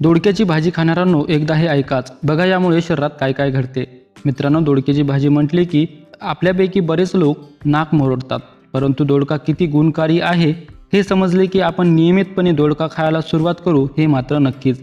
दोडक्याची भाजी खाणाऱ्यांनो एकदा हे ऐकाच. बघा यामुळे शरीरात काय काय घडते. मित्रांनो दोडक्याची भाजी म्हटली की आपल्यापैकी बरेच लोक नाक मोरडतात. परंतु दोडका किती गुणकारी आहे हे समजले की आपण नियमितपणे दोडका खायला सुरुवात करू हे मात्र नक्कीच.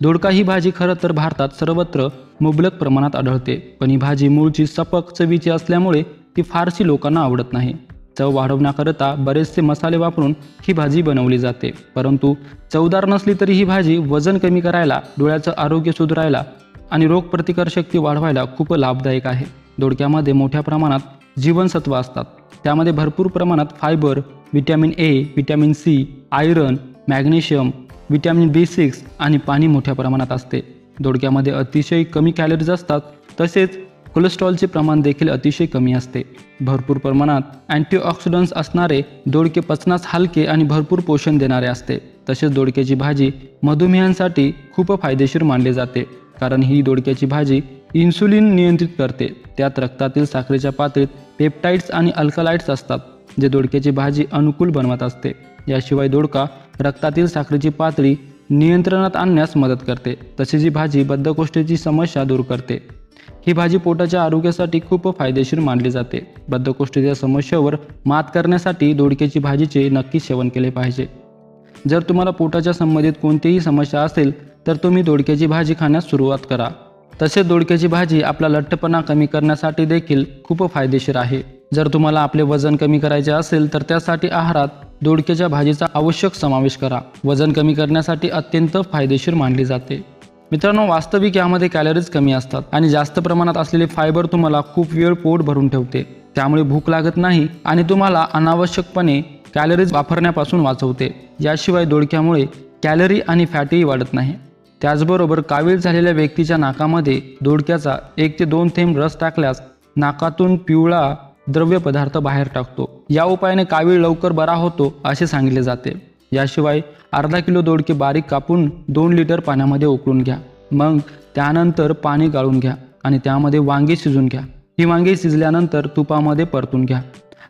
दोडका ही भाजी खरं तर भारतात सर्वत्र मुबलक प्रमाणात आढळते. पण ही भाजी मूळची सपक चवीची असल्यामुळे ती फारशी लोकांना आवडत नाही. चव वाढवण्याकरता बरेचसे मसाले वापरून ही भाजी बनवली जाते. परंतु चवदार नसली तरी ही भाजी वजन कमी करायला डोळ्याचं आरोग्य सुधारायला आणि रोगप्रतिकारशक्ती वाढवायला खूप लाभदायक आहे. दोडक्यामध्ये मोठ्या प्रमाणात जीवनसत्व असतात. त्यामध्ये भरपूर प्रमाणात fibre vitamin A vitamin C iron magnesium vitamin B six आणि पाणी मोठ्या प्रमाणात असते. दोडक्यामध्ये अतिशय कमी कॅलरीज असतात. तसेच कोलेस्ट्रॉलचे प्रमाण देखील अतिशय कमी असते. भरपूर प्रमाणात अँटीऑक्सिडंट्स असणारे दोडके पचनास हलके आणि भरपूर पोषण देणारे असते. तसेच दोडक्याची भाजी मधुमेहांसाठी खूप फायदेशीर मानली जाते कारण ही दोडक्याची भाजी इन्सुलिन नियंत्रित करते. त्यात रक्तातील साखरेच्या पातळीत पेप्टाइड्स आणि अल्कलाइड्स असतात जे दोडक्याची भाजी अनुकूल बनवत असते. याशिवाय दोडका रक्तातील साखरेची पातळी नियंत्रणात आणण्यास मदत करते. तसेच ही भाजी बद्धकोष्ठीची समस्या दूर करते. ही भाजी पोटाच्या आरोग्यासाठी खूप फायदेशीर मानली जाते. बद्धकोष्ठीच्या समस्येवर मात करण्यासाठी दोडक्याची भाजीचे नक्की सेवन केले पाहिजे. जर तुम्हाला पोटाच्या संबंधित कोणतीही समस्या असेल तर तुम्ही दोडक्याची भाजी खाण्यास सुरुवात करा. तसेच दोडक्याची भाजी आपला लठ्ठपणा कमी करण्यासाठी देखील खूप फायदेशीर आहे. जर तुम्हाला आपले वजन कमी करायचे असेल तर त्यासाठी आहारात दोडक्याच्या भाजीचा आवश्यक समावेश करा. वजन कमी करण्यासाठी अत्यंत फायदेशीर मानली जाते. मित्रांनो वास्तविक यामध्ये कॅलरीज कमी असतात आणि जास्त प्रमाणात असलेले फायबर तुम्हाला खूप वेळ पोट भरून ठेवते. त्यामुळे भूक लागत नाही आणि तुम्हाला अनावश्यकपणे कॅलरीज वापरण्यापासून वाचवते. याशिवाय दोडक्यामुळे कॅलरी आणि फॅटही वाढत नाही. त्याचबरोबर कावीळ झालेल्या व्यक्तीच्या नाकामध्ये दोडक्याचा एक ते दोन थेंब रस टाकल्यास नाकातून पिवळा द्रव्य पदार्थ बाहेर टाकतो. या उपायाने कावीळ लवकर बरा होतो असे सांगितले जाते. याशिवाय अर्धा किलो दोडके बारीक कापून दोन लिटर पाण्यामध्ये उकळून घ्या. मग त्यानंतर पाणी गाळून घ्या आणि त्यामध्ये वांगे शिजून घ्या. ही वांगे शिजल्यानंतर तुपामध्ये परतून घ्या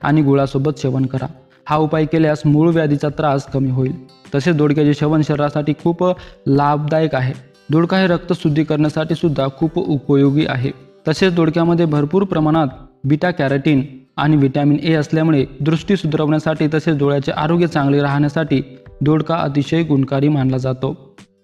आणि गुळासोबत सेवन करा. हा उपाय केल्यास मूळ व्याधीचा त्रास कमी होईल. तसेच दोडक्याचे सेवन शरीरासाठी खूप लाभदायक आहे. दोडका हे रक्त शुद्धी करण्यासाठी सुद्धा खूप उपयोगी आहे. तसेच दोडक्यामध्ये भरपूर प्रमाणात बीटा कॅरेटीन आणि व्हिटॅमिन ए असल्यामुळे दृष्टी सुधारवण्यासाठी तसेच डोळ्याचे आरोग्य चांगले राहण्यासाठी दोडका अतिशय गुणकारी मानला जातो.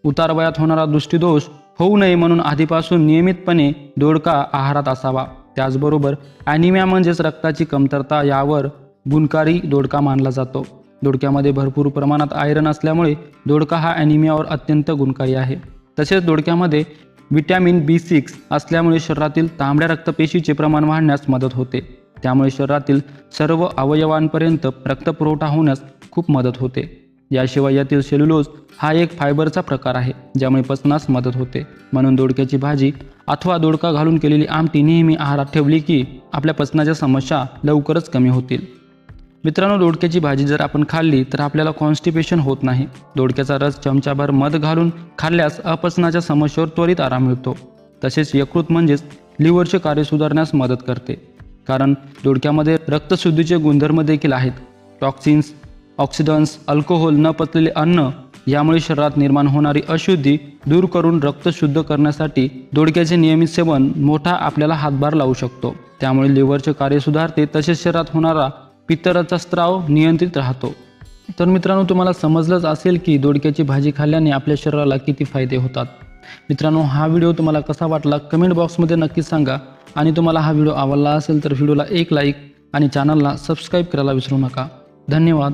उतार वयात होणारा दृष्टीदोष होऊ नये म्हणून आधीपासून नियमितपणे दोडका आहारात असावा. त्याचबरोबर ॲनिमिया म्हणजेच रक्ताची कमतरता यावर गुणकारी दोडका मानला जातो. दोडक्यामध्ये भरपूर प्रमाणात आयरन असल्यामुळे दोडका हा ॲनिमियावर अत्यंत गुणकारी आहे. तसेच दोडक्यामध्ये विटॅमिन बी सिक्स असल्यामुळे शरीरातील तांबड्या रक्तपेशीचे प्रमाण वाढण्यास मदत होते. त्यामुळे शरीरातील सर्व अवयवांपर्यंत रक्तपुरवठा होण्यास खूप मदत होते. याशिवाय यातील सेल्युलोज हा एक फायबरचा प्रकार आहे ज्यामुळे पचनास मदत होते. म्हणून दोडक्याची भाजी अथवा दोडका घालून केलेली आमटी नेहमी आहारात ठेवली की आपल्या पचनाच्या समस्या लवकरच कमी होतील. मित्रांनो दोडक्याची भाजी जर आपण खाल्ली तर आपल्याला कॉन्स्टिपेशन होत नाही. दोडक्याचा रस चमचाभर मध घालून खाल्ल्यास अपचनाच्या समस्येवर त्वरित आराम मिळतो. तसेच यकृत म्हणजेच लिव्हरचे कार्य सुधारण्यास मदत करते. कारण दोडक्यामध्ये रक्तशुद्धीचे गुणधर्म देखील आहेत. टॉक्सिन्स ऑक्सिडन्स अल्कोहोल न पचलेले अन्न यामुळे शरीरात निर्माण होणारी अशुद्धी दूर करून रक्त शुद्ध करण्यासाठी दोडक्याचे नियमित सेवन मोठा आपल्याला हातभार लावू शकतो. त्यामुळे लिव्हरचे कार्य सुधारते. तसेच शरीरात होणारा पित्तराचा स्त्राव नियंत्रित राहतो. तर मित्रांनो तुम्हाला समजलंच असेल की दोडक्याची भाजी खाल्ल्याने आपल्या शरीराला किती फायदे होतात. मित्रांनो हा व्हिडिओ तुम्हाला कसा वाटला कमेंट बॉक्समध्ये नक्कीच सांगा. आणि तुम्हाला हा व्हिडिओ आवडला असेल तर व्हिडिओला एक लाईक आणि चॅनलला सबस्क्राईब करायला विसरू नका. धन्यवाद.